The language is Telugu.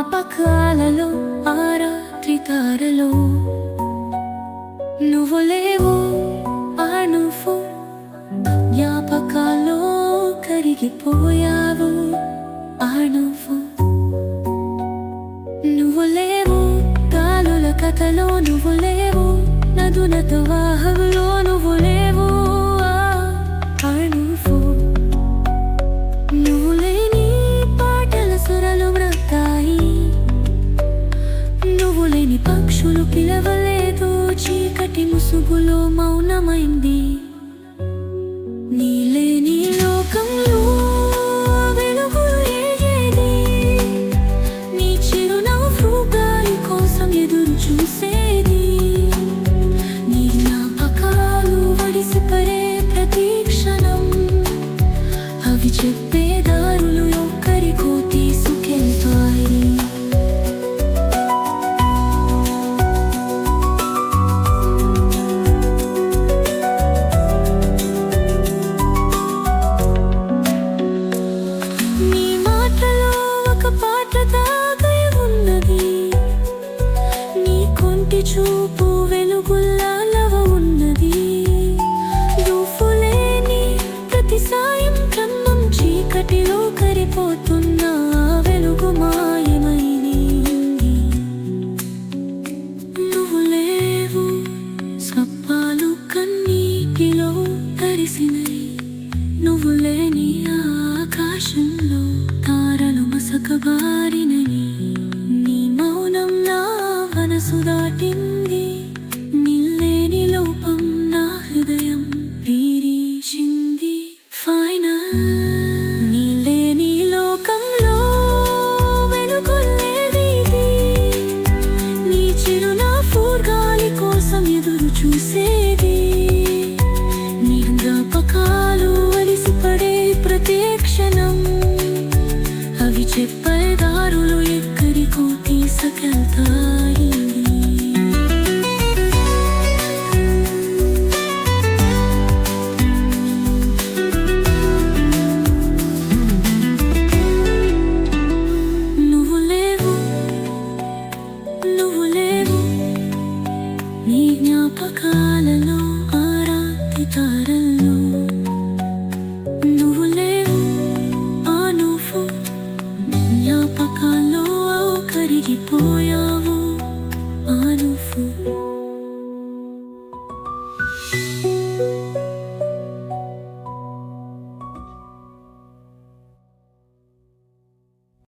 జ్ఞాపకాలలో ఆరాత్రి తారలో. నువ్వు లేవు ఆ నువ్వు జ్ఞాపకాల్లో కరిగిపోయావు. ఆ నువ్వు నువ్వు లేవు గాలుల కథలో నువ్వు లేవు నదుల పక్షులు పిలవలేదు చీకటి ముసుగులో మౌనమైంది. నీలేని లోకంలో వెలుగులు ఏయేది నీ చిరునవ్వు గాలి కోసం ఎదురు చూసే చూపు వెలుగుల్లవ లవ ఉన్నది. దూఫులేని ప్రతి సాయం కన్నం చీకటిలో కరిపోతున్న వెలుగు మాయమైంది. నువ్వు లేవు సప్పాలు కన్నీటిలో తరిసినై నువ్వు లేని ఆకాశం చూసేది. నీ జ్ఞాపకాలు అలిసిపడే ప్రతి క్షణం. అవి చెప్పే దారులు ఎక్కడికో తీసుకెళ్తాయి. జ్ఞాపకాలలో ఆరాతి